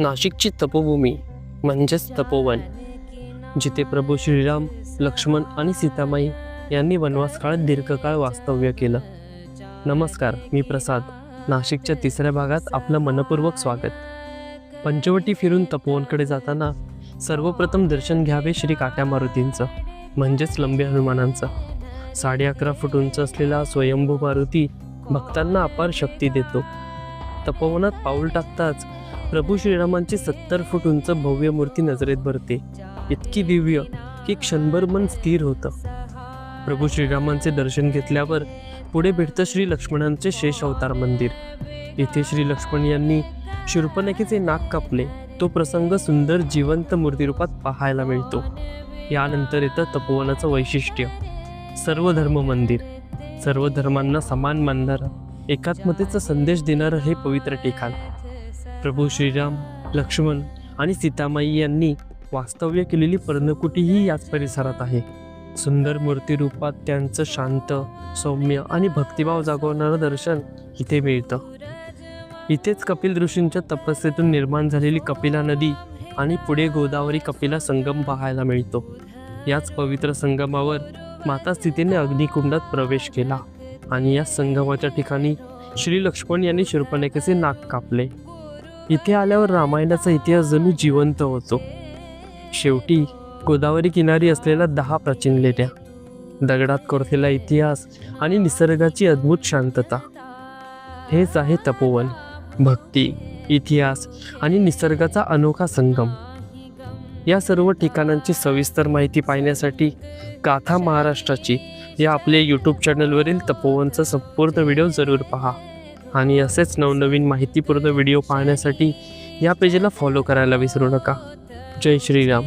नाशिकची तपोभूमी म्हणजेच तपोवन जिथे प्रभू श्रीराम लक्ष्मण आणि सीतामाई यांनी वनवास काळात दीर्घकाळ वास्तव्य केलं. नमस्कार मी प्रसाद. नाशिकच्या तिसऱ्या भागात आपलं मनपूर्वक स्वागत. पंचवटी फिरून तपोवनकडे जाताना सर्वप्रथम दर्शन घ्यावे श्री काट्या मारुतींचं म्हणजेच लंबे हनुमानांचं. साडे अकरा फूट उंच असलेला स्वयंभू मारुती भक्तांना अपार शक्ती देतो. तपोवनात पाऊल टाकताच प्रभू श्रीरामांची सत्तर फूट उंच भव्य मूर्ती नजरेत भरते. इतकी दिव्य की क्षणभर मन स्थिर होतं. प्रभू श्रीरामांचे दर्शन घेतल्यावर पुढे भेटतं श्री लक्ष्मणांचे शेष अवतार मंदिर. इथे श्री लक्ष्मण यांनी शूर्पणखेचे नाक कापले. तो प्रसंग सुंदर जिवंत मूर्तिरूपात पाहायला मिळतो. यानंतर येतं तपोवनाचं वैशिष्ट्य. सर्व धर्म मंदिर. सर्व धर्मांना समान मानणारं एकात्मतेचा संदेश देणारं हे पवित्र ठिकाण. प्रभू श्रीराम लक्ष्मण आणि सीतामाई यांनी वास्तव्य केलेली पर्णकुटीही याच परिसरात आहे. सुंदर मूर्ती रूपात त्यांचं शांत सौम्य आणि भक्तिभाव जागवणारं दर्शन इथे मिळतं. इथेच कपिल ऋषींच्या तपस्येतून निर्माण झालेली कपिला नदी आणि पुढे गोदावरी कपिला संगम पाहायला मिळतो. याच पवित्र संगमावर माता स्थितीने अग्निकुंडात प्रवेश केला आणि या संगमाच्या ठिकाणी श्री लक्ष्मण यांनी शूर्पणखेचे नाक कापले. इथे आल्यावर रामायणाचा इतिहास जणू जिवंत होतो. शेवटी गोदावरी किनारी असलेल्या दहा प्राचीन लेण्या दगडात कोरलेला इतिहास आणि निसर्गाची अद्भुत शांतता हेच आहे तपोवन भक्ती इतिहास आणि निसर्गाचा अनोखा संगम. या सर्व ठिकाणांची सविस्तर माहिती पाहण्यासाठी गाथा महाराष्ट्राची या आपल्या यूट्यूब चॅनलवरील तपोवनचा संपूर्ण व्हिडिओ जरूर पहा. आणि असेच नवनवीन माहितीपूर्ण व्हिडिओ पाहण्यासाठी या पेजला फॉलो करायला विसरू नका. जय श्रीराम.